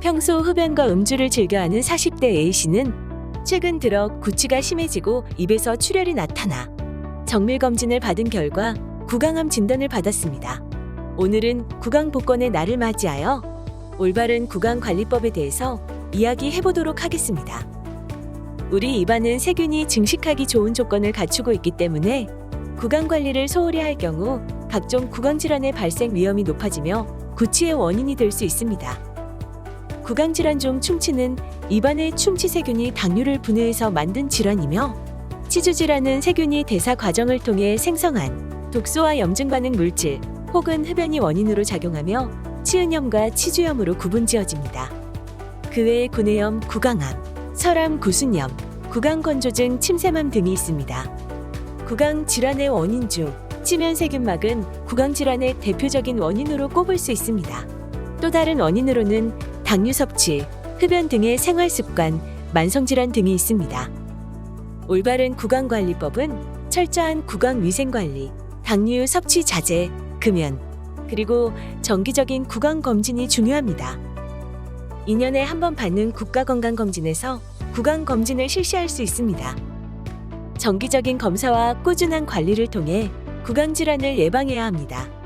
평소 흡연과 음주를 즐겨하는 40대 A씨는 최근 들어 구취가 심해지고 입에서 출혈이 나타나 정밀 검진을 받은 결과 구강암 진단을 받았습니다. 오늘은 구강 복권의 날을 맞이하여 올바른 구강 관리법에 대해서 이야기해 보도록 하겠습니다. 우리 입안은 세균이 증식하기 좋은 조건을 갖추고 있기 때문에 구강 관리를 소홀히 할 경우 각종 구강 질환의 발생 위험이 높아지며 구취의 원인이 될 수 있습니다. 구강 질환 중 충치는 입안의 충치 세균이 당류를 분해해서 만든 질환이며 치주 질환은 세균이 대사 과정을 통해 생성한 독소와 염증 반응 물질 혹은 흡연이 원인으로 작용하며 치은염과 치주염으로 구분지어집니다. 그 외에 구내염, 구강암, 설암, 구순염, 구강 건조증, 침샘암 등이 있습니다. 구강 질환의 원인 중 치면 세균막은 구강 질환의 대표적인 원인으로 꼽을 수 있습니다. 또 다른 원인으로는 당류 섭취, 흡연 등의 생활 습관, 만성 질환 등이 있습니다. 올바른 구강 관리법은 철저한 구강 위생 관리, 당류 섭취 자제, 금연, 그리고 정기적인 구강 검진이 중요합니다. 2년에 한 번 받는 국가건강검진에서 구강 검진을 실시할 수 있습니다. 정기적인 검사와 꾸준한 관리를 통해 구강 질환을 예방해야 합니다.